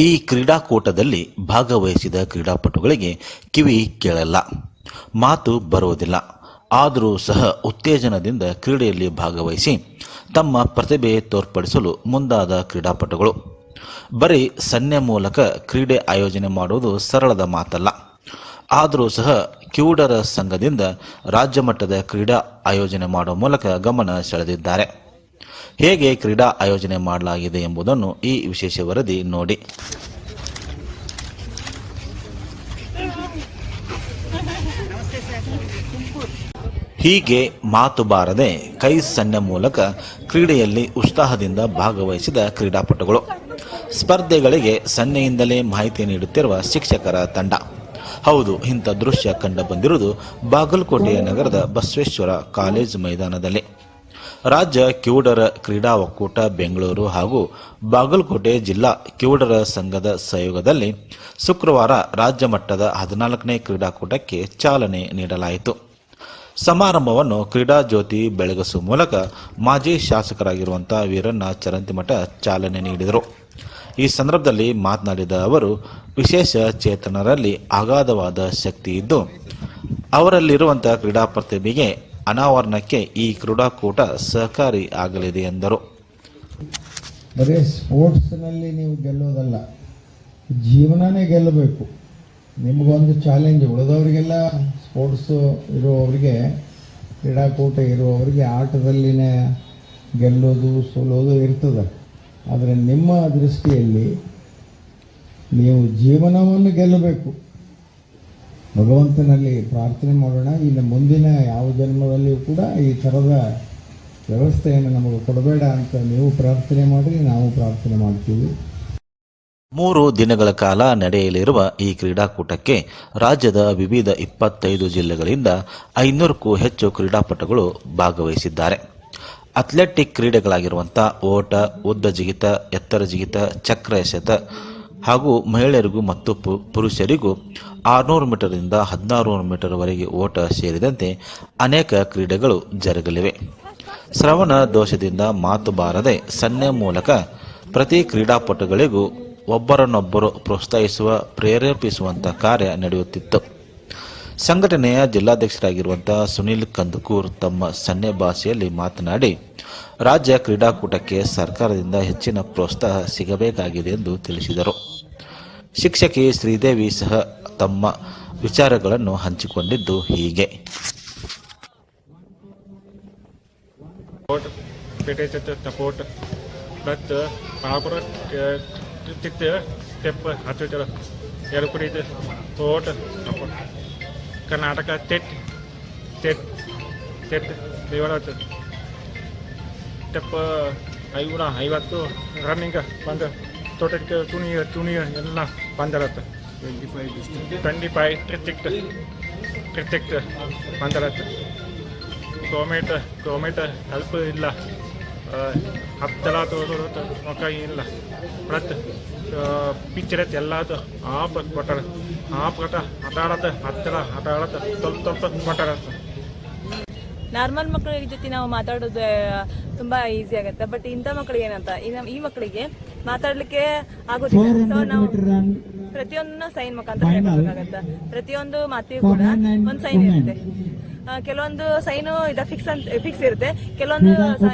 ಈ ಕ್ರೀಡಾಕೂಟದಲ್ಲಿ ಭಾಗವಹಿಸಿದ ಕ್ರೀಡಾಪಟುಗಳಿಗೆ ಕಿವಿ ಕೇಳಲ್ಲ. ಮಾತು ಬರುವುದಿಲ್ಲ. ಆದರೂ ಸಹ ಉತ್ತೇಜನದಿಂದ ಕ್ರೀಡೆಯಲ್ಲಿ ಭಾಗವಹಿಸಿ ತಮ್ಮ ಪ್ರತಿಭೆ ತೋರ್ಪಡಿಸಲು ಮುಂದಾದ ಕ್ರೀಡಾಪಟುಗಳು. ಬರೀ ಸನ್ನೆ ಮೂಲಕ ಕ್ರೀಡೆ ಆಯೋಜನೆ ಮಾಡುವುದು ಸರಳದ ಮಾತಲ್ಲ. ಆದರೂ ಸಹ ಕಿವುಡರ ಸಂಘದಿಂದ ರಾಜ್ಯ ಮಟ್ಟದ ಕ್ರೀಡಾ ಆಯೋಜನೆ ಮಾಡುವ ಮೂಲಕ ಗಮನ ಸೆಳೆದಿದ್ದಾರೆ. ಹೇಗೆ ಕ್ರೀಡಾ ಆಯೋಜನೆ ಮಾಡಲಾಗಿದೆ ಎಂಬುದನ್ನು ಈ ವಿಶೇಷ ವರದಿ ನೋಡಿ. ಹೀಗೆ ಮಾತು ಬಾರದೆ ಕೈ ಸನ್ನೆ ಮೂಲಕ ಕ್ರೀಡೆಯಲ್ಲಿ ಉತ್ಸಾಹದಿಂದ ಭಾಗವಹಿಸಿದ ಕ್ರೀಡಾಪಟುಗಳು. ಸ್ಪರ್ಧೆಗಳಿಗೆ ಸನ್ನೆಯಿಂದಲೇ ಮಾಹಿತಿ ನೀಡುತ್ತಿರುವ ಶಿಕ್ಷಕರ ತಂಡ. ಹೌದು, ಇಂಥ ದೃಶ್ಯ ಕಂಡು ಬಂದಿರುವುದು ಬಾಗಲಕೋಟೆಯ ನಗರದ ಬಸವೇಶ್ವರ ಕಾಲೇಜು ಮೈದಾನದಲ್ಲಿ. ರಾಜ್ಯ ಕಿವುಡರ ಕ್ರೀಡಾ ಒಕ್ಕೂಟ ಬೆಂಗಳೂರು ಹಾಗೂ ಬಾಗಲಕೋಟೆ ಜಿಲ್ಲಾ ಕಿವುಡರ ಸಂಘದ ಸಹಯೋಗದಲ್ಲಿ ಶುಕ್ರವಾರ ರಾಜ್ಯ ಮಟ್ಟದ ಹದಿನಾಲ್ಕನೇ ಕ್ರೀಡಾಕೂಟಕ್ಕೆ ಚಾಲನೆ ನೀಡಲಾಯಿತು. ಸಮಾರಂಭವನ್ನು ಕ್ರೀಡಾ ಜ್ಯೋತಿ ಬೆಳಗಿಸುವ ಮೂಲಕ ಮಾಜಿ ಶಾಸಕರಾಗಿರುವಂಥ ವೀರಣ್ಣ ಚರಂತಿಮಠ ಚಾಲನೆ ನೀಡಿದರು. ಈ ಸಂದರ್ಭದಲ್ಲಿ ಮಾತನಾಡಿದ ಅವರು, ವಿಶೇಷ ಚೇತನರಲ್ಲಿ ಅಗಾಧವಾದ ಶಕ್ತಿ ಇದ್ದು ಅವರಲ್ಲಿರುವಂಥ ಕ್ರೀಡಾ ಪ್ರತಿಭೆಗೆ ಅನಾವರಣಕ್ಕೆ ಈ ಕ್ರೀಡಾಕೂಟ ಸಹಕಾರಿ ಆಗಲಿದೆ ಎಂದರು. ಬರೀ ಸ್ಪೋರ್ಟ್ಸ್ನಲ್ಲಿ ನೀವು ಗೆಲ್ಲೋದಲ್ಲ, ಜೀವನನೇ ಗೆಲ್ಲಬೇಕು. ನಿಮಗೊಂದು ಚಾಲೆಂಜ್, ಉಳಿದವರಿಗೆಲ್ಲ ಸ್ಪೋರ್ಟ್ಸು ಇರುವವರಿಗೆ, ಕ್ರೀಡಾಕೂಟ ಇರುವವರಿಗೆ ಆಟದಲ್ಲಿನೇ ಗೆಲ್ಲೋದು, ಸೋಲೋದು ಇರ್ತದೆ. ಆದರೆ ನಿಮ್ಮ ದೃಷ್ಟಿಯಲ್ಲಿ ನೀವು ಜೀವನವನ್ನು ಗೆಲ್ಲಬೇಕು. ಭಗವಂತನಲ್ಲಿ ಪ್ರಾರ್ಥನೆ ಮಾಡೋಣ. ಇನ್ನು ಮುಂದಿನ ಯಾವ ಜನ್ಮದಲ್ಲಿಯೂ ಕೂಡ ಈ ಥರದ ವ್ಯವಸ್ಥೆಯನ್ನು ನಮಗೆ ಕೊಡಬೇಡ ಅಂತ ನೀವು ಪ್ರಾರ್ಥನೆ ಮಾಡಿ, ನಾವು ಪ್ರಾರ್ಥನೆ ಮಾಡ್ತೀವಿ. ಮೂರು ದಿನಗಳ ಕಾಲ ನಡೆಯಲಿರುವ ಈ ಕ್ರೀಡಾಕೂಟಕ್ಕೆ ರಾಜ್ಯದ ವಿವಿಧ ಇಪ್ಪತ್ತೈದು ಜಿಲ್ಲೆಗಳಿಂದ ಐನೂರಕ್ಕೂ ಹೆಚ್ಚು ಕ್ರೀಡಾಪಟುಗಳು ಭಾಗವಹಿಸಿದ್ದಾರೆ. ಅಥ್ಲೆಟಿಕ್ ಕ್ರೀಡೆಗಳಾಗಿರುವಂಥ ಓಟ, ಉದ್ದ ಜಿಗಿತ, ಎತ್ತರ ಜಿಗಿತ, ಚಕ್ರ ಎಸೆತ ಹಾಗೂ ಮಹಿಳೆಯರಿಗೂ ಮತ್ತು ಪುರುಷರಿಗೂ ಆರುನೂರು ಮೀಟರ್ನಿಂದ ಹದಿನಾರು ಮೀಟರ್ವರೆಗೆ ಓಟ ಸೇರಿದಂತೆ ಅನೇಕ ಕ್ರೀಡೆಗಳು ಜರುಗಲಿವೆ. ಶ್ರವಣ ದೋಷದಿಂದ ಮಾತು ಬಾರದೆ ಸನ್ನೆ ಮೂಲಕ ಪ್ರತಿ ಕ್ರೀಡಾಪಟುಗಳಿಗೂ ಒಬ್ಬರನ್ನೊಬ್ಬರು ಪ್ರೋತ್ಸಾಹಿಸುವ ಪ್ರೇರೇಪಿಸುವಂಥ ಕಾರ್ಯ ನಡೆಯುತ್ತಿತ್ತು. ಸಂಘಟನೆಯ ಜಿಲ್ಲಾಧ್ಯಕ್ಷರಾಗಿರುವಂಥ ಸುನಿಲ್ ಕಂದಕೂರ್ ತಮ್ಮ ಸನ್ನೆ ಭಾಷೆಯಲ್ಲಿ ಮಾತನಾಡಿ, ರಾಜ್ಯ ಕ್ರೀಡಾಕೂಟಕ್ಕೆ ಸರ್ಕಾರದಿಂದ ಹೆಚ್ಚಿನ ಪ್ರೋತ್ಸಾಹ ಸಿಗಬೇಕಾಗಿದೆ ಎಂದು ತಿಳಿಸಿದರು. ಶಿಕ್ಷಕಿ ಶ್ರೀದೇವಿ ಸಹ ತಮ್ಮ ವಿಚಾರಗಳನ್ನು ಹಂಚಿಕೊಂಡಿದ್ದು ಹೀಗೆ. ಕರ್ನಾಟಕ ತೆಟ್ ತೆಟ್ ತೆಟ್ ದೇವರಾಜ್ ತೆಪ್ಪ ಐವರ ಐವತ್ತು ರನ್ನಿಂಗ್ ಬಂದು, ತೋಟಕ್ಕೆ ತುಣಿ ತುಣಿ ಎಲ್ಲ ಬಂದಿರತ್ತೆ. Twenty five twenty five district district ಬಂದಿರತ್ತೆ. Government government help ಇಲ್ಲ. ಹತ್ತೆಲ್ಲ ತೋರೋದು ಮಕ್ಕ ಇಲ್ಲ ಮತ್ತು ಪಿಕ್ಚರ್ ಎಲ್ಲಾದು ಆಪ್ ಕೊಟ್ಟಾರ ಆಪ್ ಕೊಟ್ಟ ಆಟ ಆಡತ್ತೆ ಹತ್ತಲ ಆಟ ಆಡತ್ತೆ ಸ್ವಲ್ಪ ಸ್ವಲ್ಪ ಕೊಟ್ಟಾರ ನಾರ್ಮಲ್ ಮಕ್ಕಳ ಜೊತೆ ನಾವು ಮಾತಾಡೋದು ತುಂಬಾ ಈಸಿ ಆಗುತ್ತೆ ಬಟ್ ಇಂಥ ಮಕ್ಕಳಿಗೆ ಏನಂತ ಈ ಮಕ್ಕಳಿಗೆ ಮಾತಾಡ್ಲಿಕ್ಕೆ ಆಗೋದಿಲ್ಲ ಸೊ ನಾವು ಪ್ರತಿಯೊಂದನ್ನ ಸೈನ್ ಮುಖಾಂತರ ಪ್ರತಿಯೊಂದು ಮಾತಿಗೂ ಕೂಡ ಒಂದು ಸೈನ್ ಇರುತ್ತೆ ಕೆಲವೊಂದು ಸೈನು ಇದ ಫಿಕ್ಸ್ ಅಂತ ಫಿಕ್ಸ್ ಇರುತ್ತೆ. ಕೆಲವೊಂದು ಕೆಲವೊಂದು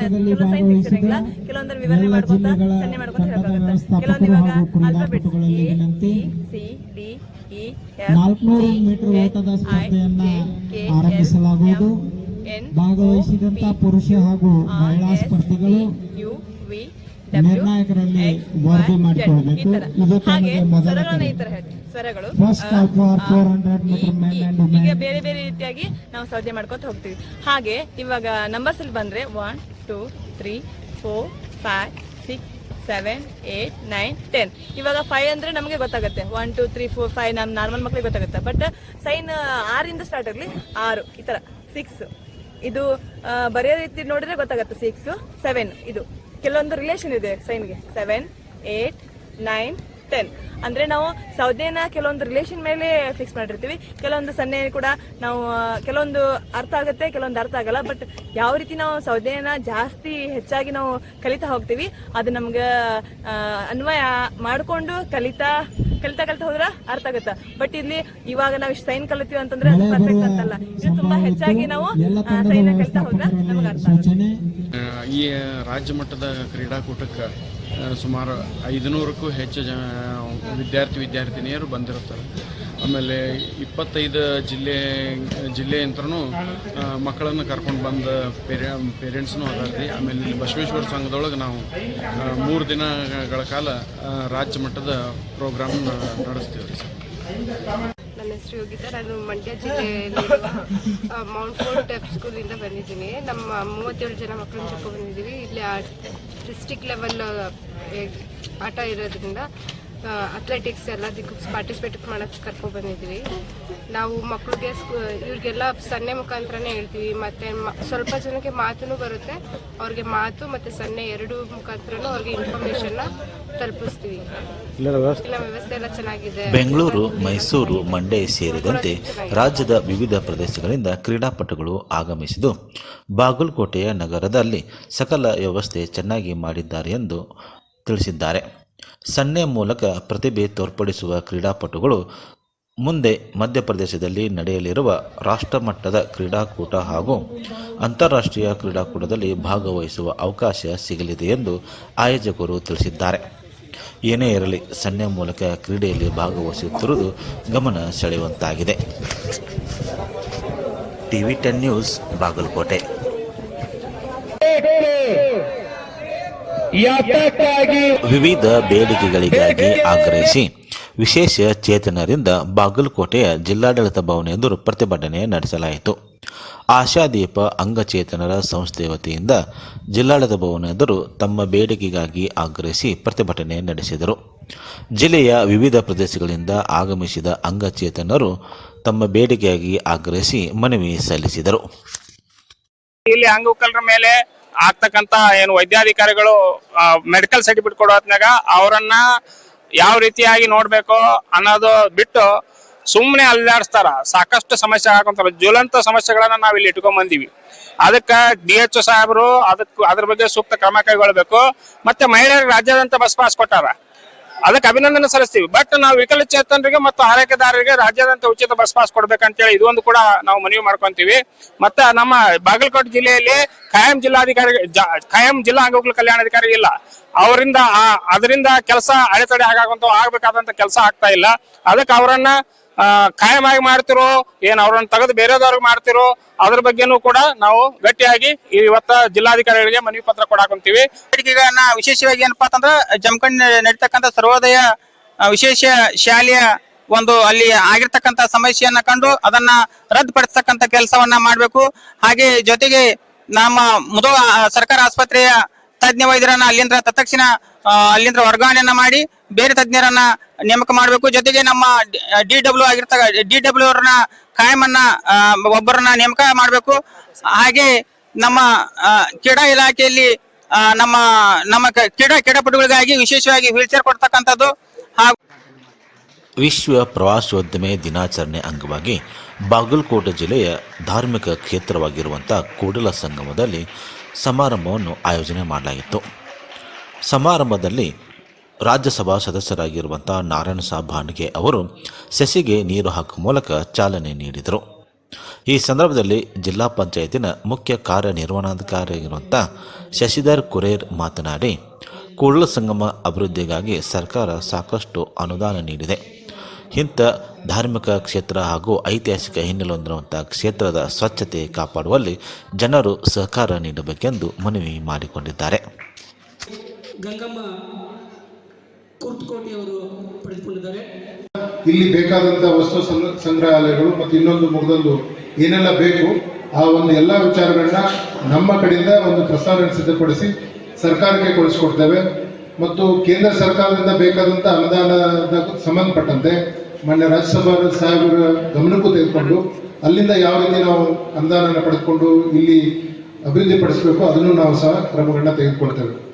ಸೈನ್ ಫಿಕ್ಸ್ ಇರಂಗಿಲ್ಲ. ಕೆಲವೊಂದರ ವಿವರಣೆ ಮಾಡ್ಕೊಂತ ಸನ್ನೆ ಮಾಡ್ಕೊಂತ ಹೇಳಬೇಕಾಗುತ್ತೆ ಕೆಲವೊಂದು ಇವಾಗ alphabets A C D E ನಾಲ್ಕುನೂರು ಮೀಟರ್ ಓಟದ ಸ್ಪರ್ಧೆಯನ್ನ ಎನ್ ಭಾಗವಹಿಸಿದಂತ ಪುರುಷ ಹಾಗೂ ಮಹಿಳಾ ಸ್ಪರ್ಧಿಗಳು ನಿರ್ಣಾಯಕರಲ್ಲಿ ವರದಿ ಮಾಡಿಕೊಳ್ಳಬೇಕು ಇದು ಹಾಗೆ ಕರೆ. ಈ ತರ ಹೇಳ್ತೀವಿ ಸ್ವರಗಳು First ಅ, of 400 ಈ, meter men ಈ. and ಹೀಗೆ ಬೇರೆ ಬೇರೆ ರೀತಿಯಾಗಿ ನಾವು ಸಾಧ್ಯ ಮಾಡ್ಕೊತ ಹೋಗ್ತೀವಿ. ಹಾಗೆ ಇವಾಗ ನಂಬರ್ಸ್ ಅಲ್ಲಿ ಬಂದ್ರೆ one two three four five six seven eight nine ten ಇವಾಗ ಫೈವ್ ಅಂದ್ರೆ ನಮಗೆ ಗೊತ್ತಾಗುತ್ತೆ. One two three four five ನಮ್ ನಾರ್ಮಲ್ ಮಕ್ಳಿಗೆ ಗೊತ್ತಾಗುತ್ತೆ. ಬಟ್ ಸೈನ್ ಆರಿಂದ ಸ್ಟಾರ್ಟ್ ಆಗಲಿ ಆರು ಈ ತರ. ಸಿಕ್ಸ್ ಇದು ಬರೆಯೋ ರೀತಿ ನೋಡಿದ್ರೆ ಗೊತ್ತಾಗುತ್ತೆ. ಸಿಕ್ಸ್ ಸೆವೆನ್ ಇದು. ಕೆಲವೊಂದು ರಿಲೇಷನ್ ಇದೆ ಸೈನ್ಗೆ ಸೆವೆನ್ ಏಟ್ ನೈನ್ ಟೆನ್ ಅಂದ್ರೆ ನಾವು ಸೌದೆನ ಕೆಲವೊಂದು ರಿಲೇಷನ್ ಮೇಲೆ ಫಿಕ್ಸ್ ಮಾಡಿರ್ತೀವಿ. ಕೆಲವೊಂದು ಸನ್ನೆ ಕೂಡ ನಾವು ಕೆಲವೊಂದು ಅರ್ಥ ಆಗುತ್ತೆ ಕೆಲವೊಂದು ಅರ್ಥ ಆಗಲ್ಲ. ಬಟ್ ಯಾವ ರೀತಿ ನಾವು ಸೌದೆನ ಜಾಸ್ತಿ ಹೆಚ್ಚಾಗಿ ನಾವು ಕಲಿತಾ ಹೋಗ್ತೀವಿ ಅದು ನಮ್ಗೆ ಆ, ಅನ್ವಯ ಮಾಡ್ಕೊಂಡು ಕಲಿತಾ ಕಲಿತಾ ಕಲಿತಾ ಹೋದ್ರ ಅರ್ಥ ಆಗುತ್ತೆ. ಬಟ್ ಇಲ್ಲಿ ಇವಾಗ ನಾವು ಇಷ್ಟು ಸೈನ್ ಕಲಿತೀವಿ ಅಂತಂದ್ರೆ ಅದು ಪರ್ಫೆಕ್ಟ್ ಅಂತಲ್ಲ. ಇದು ತುಂಬಾ ಹೆಚ್ಚಾಗಿ ನಾವು ಸೈನ್ ಕಲಿತಾ ಹೋದ್ರ ನಮ್ಗೆ ಅರ್ಥ ಆಗುತ್ತೆ ಈ ರಾಜ್ಯ ಮಟ್ಟದ ಕ್ರೀಡಾಕೂಟಕ್ಕೆ ಸುಮಾರು ಐದುನೂರಕ್ಕೂ ಹೆಚ್ಚು ಜ ವಿದ್ಯಾರ್ಥಿ ವಿದ್ಯಾರ್ಥಿನಿಯರು ಬಂದಿರುತ್ತಾರೆ. ಆಮೇಲೆ ಇಪ್ಪತ್ತೈದು ಜಿಲ್ಲೆ ಜಿಲ್ಲೆಯಂತ್ರೂ ಮಕ್ಕಳನ್ನು ಕರ್ಕೊಂಡು ಬಂದ ಪೇರೆ, ಪೇರೆಂಟ್ಸ್ನೂ ಅದಾರ ರೀ ಆಮೇಲೆ ಇಲ್ಲಿ ಬಸವೇಶ್ವರ ಸಂಘದೊಳಗೆ ನಾವು ಮೂರು ದಿನಗಳ ಕಾಲ ರಾಜ್ಯ ಮಟ್ಟದ ಪ್ರೋಗ್ರಾಮ್ ನಡೆಸ್ತೀವಿ ರೀ ಸರ್. ನನ್ನ ಹೆಸರು ಯೋಗಿತಾ. ನಾನು ಮಂಡ್ಯ ಜಿಲ್ಲೆಯಲ್ಲಿ ಮೌಂಟ್ ಫೋರ್ಟ್ ಸ್ಕೂಲಿಂದ ಬಂದಿದ್ದೀನಿ. ನಮ್ಮ ಮೂವತ್ತೇಳು ಜನ ಮಕ್ಕಳನ್ನ ಜೊತೆ ಬಂದಿದ್ದೀವಿ. ಇಲ್ಲಿ டிஸ்ட்ரிக்ட் லெவலில் அட்டாயிடுறதுக்குன்னா ಅಥ್ಲೆಟಿಕ್ಸ್ ಎಲ್ಲದಕ್ಕೂ ಪಾರ್ಟಿಸಿಪೇಟ್ ಮಾಡೋಕ್ಕೆ ಕರ್ಕೊ ಬಂದಿದ್ವಿ. ನಾವು ಮಕ್ಕಳಿಗೆ ಇವ್ರಿಗೆಲ್ಲ ಸನ್ನೆ ಮುಖಾಂತರನೇ ಹೇಳ್ತೀವಿ. ಮತ್ತು ಮ ಸ್ವಲ್ಪ ಜನಕ್ಕೆ ಮಾತೂ ಬರುತ್ತೆ. ಅವ್ರಿಗೆ ಮಾತು ಮತ್ತು ಸನ್ನೆ ಎರಡು ಮುಖಾಂತರನೂ ಅವ್ರಿಗೆ ಇನ್ಫಾರ್ಮೇಷನ್ನ ತಲುಪಿಸ್ತೀವಿ. ಇಲ್ಲ ವ್ಯವಸ್ಥೆ ಎಲ್ಲ ಚೆನ್ನಾಗಿದೆ. ಬೆಂಗಳೂರು ಮೈಸೂರು ಮಂಡ್ಯ ಸೇರಿದಂತೆ ರಾಜ್ಯದ ವಿವಿಧ ಪ್ರದೇಶಗಳಿಂದ ಕ್ರೀಡಾಪಟುಗಳು ಆಗಮಿಸಿದ್ದು ಬಾಗಲಕೋಟೆಯ ನಗರದಲ್ಲಿ ಸಕಲ ವ್ಯವಸ್ಥೆ ಚೆನ್ನಾಗಿ ಮಾಡಿದ್ದಾರೆ ಎಂದು ತಿಳಿಸಿದ್ದಾರೆ. ಸನ್ನೆ ಮೂಲಕ ಪ್ರತಿಭೆ ತೋರ್ಪಡಿಸುವ ಕ್ರೀಡಾಪಟುಗಳು ಮುಂದೆ ಮಧ್ಯಪ್ರದೇಶದಲ್ಲಿ ನಡೆಯಲಿರುವ ರಾಷ್ಟ್ರಮಟ್ಟದ ಕ್ರೀಡಾಕೂಟ ಹಾಗೂ ಅಂತಾರಾಷ್ಟ್ರೀಯ ಕ್ರೀಡಾಕೂಟದಲ್ಲಿ ಭಾಗವಹಿಸುವ ಅವಕಾಶ ಸಿಗಲಿದೆ ಎಂದು ಆಯೋಜಕರು ತಿಳಿಸಿದ್ದಾರೆ. ಏನೇ ಇರಲಿ, ಸನ್ನೆ ಮೂಲಕ ಕ್ರೀಡೆಯಲ್ಲಿ ಭಾಗವಹಿಸುತ್ತಿರುವುದು ಗಮನ ಸೆಳೆಯುವಂತಾಗಿದೆ. TV ten news, Bagalkote. ವಿವಿಧ ಬೇಡಿಕೆಗಳಿಗಾಗಿ ಆಗ್ರಹಿಸಿ. ವಿಶೇಷ ಚೇತನರಿಂದ ಬಾಗಲಕೋಟೆಯ ಜಿಲ್ಲಾಡಳಿತ ಭವನ ಎದುರು ಪ್ರತಿಭಟನೆ ನಡೆಸಲಾಯಿತು. ಆಶಾದೀಪ ಅಂಗಚೇತನರ ಸಂಸ್ಥೆ ವತಿಯಿಂದ ಜಿಲ್ಲಾಡಳಿತ ಭವನ ಎದುರು ತಮ್ಮ ಬೇಡಿಕೆಗಾಗಿ ಆಗ್ರಹಿಸಿ ಪ್ರತಿಭಟನೆ ನಡೆಸಿದರು. ಜಿಲ್ಲೆಯ ವಿವಿಧ ಪ್ರದೇಶಗಳಿಂದ ಆಗಮಿಸಿದ ಅಂಗಚೇತನರು ತಮ್ಮ ಬೇಡಿಕೆಯಾಗಿ ಆಗ್ರಹಿಸಿ ಮನವಿ ಸಲ್ಲಿಸಿದರು. ಇಲ್ಲಿ ಅಂಗವಿಕಲರ ಮೇಲೆ ಆಗ್ತಕ್ಕಂತ ಏನು ವೈದ್ಯಾಧಿಕಾರಿಗಳು ಮೆಡಿಕಲ್ ಸರ್ಟಿಫಿಕೇಟ್ ಕೊಡೋ ಹೊತ್ನಾಗ ಅವರನ್ನ ಯಾವ ರೀತಿಯಾಗಿ ನೋಡ್ಬೇಕು ಅನ್ನೋದು ಬಿಟ್ಟು ಸುಮ್ಮನೆ ಅಲ್ಲಾಡಿಸ್ತಾರ. ಸಾಕಷ್ಟು ಸಮಸ್ಯೆ ಹಾಕೊಂತಾರ ಜ್ವಲಂತ ಸಮಸ್ಯೆಗಳನ್ನ ನಾವ್ ಇಲ್ಲಿ ಇಟ್ಕೊಂಡ್ ಬಂದಿವಿ. ಅದಕ್ಕ ಡಿ ಎಚ್ ಸಾಹೇಬರು ಅದಕ್ಕೆ ಅದ್ರ ಬಗ್ಗೆ ಸೂಕ್ತ ಕ್ರಮ ಕೈಗೊಳ್ಬೇಕು. ಮತ್ತೆ ಮಹಿಳೆಯರಿಗೆ ರಾಜ್ಯಾದ್ಯಂತ ಬಸ್ ಪಾಸ್ ಕೊಟ್ಟಾರ. ಅದಕ್ಕೆ ಅಭಿನಂದನೆ ಸಲ್ಲಿಸ್ತೀವಿ. ಬಟ್ ನಾವು ವಿಕಲಚೇತನರಿಗೆ ಮತ್ತು ಆರೈಕೆದಾರರಿಗೆ ರಾಜ್ಯಾದ್ಯಂತ ಉಚಿತ ಬಸ್ ಪಾಸ್ ಕೊಡ್ಬೇಕಂತೇಳಿ ಇದೊಂದು ಕೂಡ ನಾವು ಮನವಿ ಮಾಡ್ಕೊಂತೀವಿ. ಮತ್ತೆ ನಮ್ಮ ಬಾಗಲಕೋಟೆ ಜಿಲ್ಲೆಯಲ್ಲಿ ಕಾಯಂ ಜಿಲ್ಲಾಧಿಕಾರಿ ಕಾಯಂ ಜಿಲ್ಲಾ ಅಂಗವಿಕಲ ಕಲ್ಯಾಣಾಧಿಕಾರಿ ಇಲ್ಲ. ಅವರಿಂದ ಅದರಿಂದ ಕೆಲಸ ಅಡೆತಡೆ ಆಗಾಕಂತ ಆಗ್ಬೇಕಾದಂತ ಕೆಲಸ ಆಗ್ತಾ ಇಲ್ಲ. ಅದಕ್ಕೆ ಅವರನ್ನ ಖಾಯಮಾಗಿ ಮಾಡ್ತಿರೋ, ಏನ್ ಅವ್ರನ್ನ ತೆಗೆದು ಬೇರೆದವ್ರಿಗೆ ಮಾಡ್ತಿರೋ, ಅದ್ರ ಬಗ್ಗೆನೂ ಕೂಡ ನಾವು ಗಟ್ಟಿಯಾಗಿ ಇವತ್ತ ಜಿಲ್ಲಾಧಿಕಾರಿಗಳಿಗೆ ಮನವಿ ಪತ್ರ ಕೊಡಾಕಂತೀವಿ. ಬೇಡಿಕೆಗಳನ್ನ ವಿಶೇಷವಾಗಿ ಏನಪ್ಪಾ ಅಂತಂದ್ರ ಜಮಖಂಡ್ ನಡೀತಕ್ಕಂಥ ಸರ್ವೋದಯ ವಿಶೇಷ ಶಾಲೆಯ ಒಂದು ಅಲ್ಲಿ ಆಗಿರ್ತಕ್ಕಂಥ ಸಮಸ್ಯೆಯನ್ನ ಕಂಡು ಅದನ್ನ ರದ್ದುಪಡಿಸ್ತಕ್ಕಂಥ ಕೆಲಸವನ್ನ ಮಾಡಬೇಕು. ಹಾಗೆ ಜೊತೆಗೆ ನಮ್ಮ ಮುದೋ ಸರ್ಕಾರ ಆಸ್ಪತ್ರೆಯ ತಜ್ಞ ವೈದ್ಯರನ್ನ ಅಲ್ಲಿಂದ ತತ್ಕ್ಷಣ ಅಲ್ಲಿಂದ ವರ್ಗಾವಣೆಯನ್ನ ಮಾಡಿ ಬೇರೆ ತಜ್ಞರನ್ನ ನೇಮಕ ಮಾಡಬೇಕು. ಜೊತೆಗೆ ನಮ್ಮ ಡಿ ಡಬ್ಲ್ಯೂ ಆಗಿರ್ತ ಡಿ ಡಬ್ಲ್ಯೂ ಅವ್ರನ್ನ ಕಾಯಮನ್ನ ಒಬ್ಬರನ್ನ ನೇಮಕ ಮಾಡಬೇಕು. ಹಾಗೆ ನಮ್ಮ ಕ್ರೀಡಾ ಇಲಾಖೆಯಲ್ಲಿ ನಮ್ಮ ನಮ್ಮ ಕ್ರೀಡಾ ಕ್ರೀಡಾಪಟುಗಳಿಗಾಗಿ ವಿಶೇಷವಾಗಿ ವೀಲ್ ಚೇರ್ ಕೊಡ್ತಕ್ಕಂಥದ್ದು ಹಾಗೂ ವಿಶ್ವ ಪ್ರವಾಸೋದ್ಯಮ ದಿನಾಚರಣೆ ಅಂಗವಾಗಿ ಬಾಗಲಕೋಟೆ ಜಿಲ್ಲೆಯ ಧಾರ್ಮಿಕ ಕ್ಷೇತ್ರವಾಗಿರುವಂಥ ಕೂಡಲ ಸಂಗಮದಲ್ಲಿ ಸಮಾರಂಭವನ್ನು ಆಯೋಜನೆ ಮಾಡಲಾಗಿತ್ತು. ಸಮಾರಂಭದಲ್ಲಿ ರಾಜ್ಯಸಭಾ ಸದಸ್ಯರಾಗಿರುವಂಥ ನಾರಾಯಣ ಸಾಬ್ ಭಾಂಡ್ಗೆ ಅವರು ಸಸಿಗೆ ನೀರು ಹಾಕುವ ಮೂಲಕ ಚಾಲನೆ ನೀಡಿದರು. ಈ ಸಂದರ್ಭದಲ್ಲಿ ಜಿಲ್ಲಾ ಪಂಚಾಯತಿನ ಮುಖ್ಯ ಕಾರ್ಯನಿರ್ವಹಣಾಧಿಕಾರಿಯಾಗಿರುವಂಥ ಶಶಿಧರ್ ಕುರೇರ್ ಮಾತನಾಡಿ, ಕೂಡಲ ಸಂಗಮ ಅಭಿವೃದ್ಧಿಗಾಗಿ ಸರ್ಕಾರ ಸಾಕಷ್ಟು ಅನುದಾನ ನೀಡಿದೆ. ಇಂಥ ಧಾರ್ಮಿಕ ಕ್ಷೇತ್ರ ಹಾಗೂ ಐತಿಹಾಸಿಕ ಹಿನ್ನೆಲೆ ಹೊಂದಿರುವಂಥ ಕ್ಷೇತ್ರದ ಸ್ವಚ್ಛತೆ ಕಾಪಾಡುವಲ್ಲಿ ಜನರು ಸಹಕಾರ ನೀಡಬೇಕೆಂದು ಮನವಿ ಮಾಡಿಕೊಂಡಿದ್ದಾರೆ. ಗಂಗಮ್ಮ ಕುರ್ತಕೋಟೆಯವರು ಪಡೆದುಕೊಂಡಿದ್ದಾರೆ. ಇಲ್ಲಿ ಬೇಕಾದಂತಹ ವಸ್ತು ಸಂಗ್ರ- ಸಂಗ್ರಹಾಲಯಗಳು ಮತ್ತು ಇನ್ನೊಂದು ಮುಗ್ದೊಂದು ಏನೆಲ್ಲ ಬೇಕು, ಆ ಒಂದು ಎಲ್ಲ ವಿಚಾರಗಳನ್ನ ನಮ್ಮ ಕಡೆಯಿಂದ ಒಂದು ಪ್ರಸ್ತಾವನೆ ಸಿದ್ಧಪಡಿಸಿ ಸರ್ಕಾರಕ್ಕೆ ಕಳಿಸ್ಕೊಡ್ತೇವೆ. ಮತ್ತು ಕೇಂದ್ರ ಸರ್ಕಾರದಿಂದ ಬೇಕಾದಂಥ ಅನುದಾನದ ಸಂಬಂಧಪಟ್ಟಂತೆ ಮಾನ್ಯ ರಾಜ್ಯಸಭಾ ಸಾಹೇಬರ ಗಮನಕ್ಕೂ ತೆಗೆದುಕೊಂಡು ಅಲ್ಲಿಂದ ಯಾವ ರೀತಿ ನಾವು ಅನುದಾನನ ಪಡೆದುಕೊಂಡು ಇಲ್ಲಿ ಅಭಿವೃದ್ಧಿಪಡಿಸಬೇಕು ಅದನ್ನು ನಾವು ಸಹ ಕ್ರಮಗಳನ್ನ ತೆಗೆದುಕೊಳ್ತೇವೆ.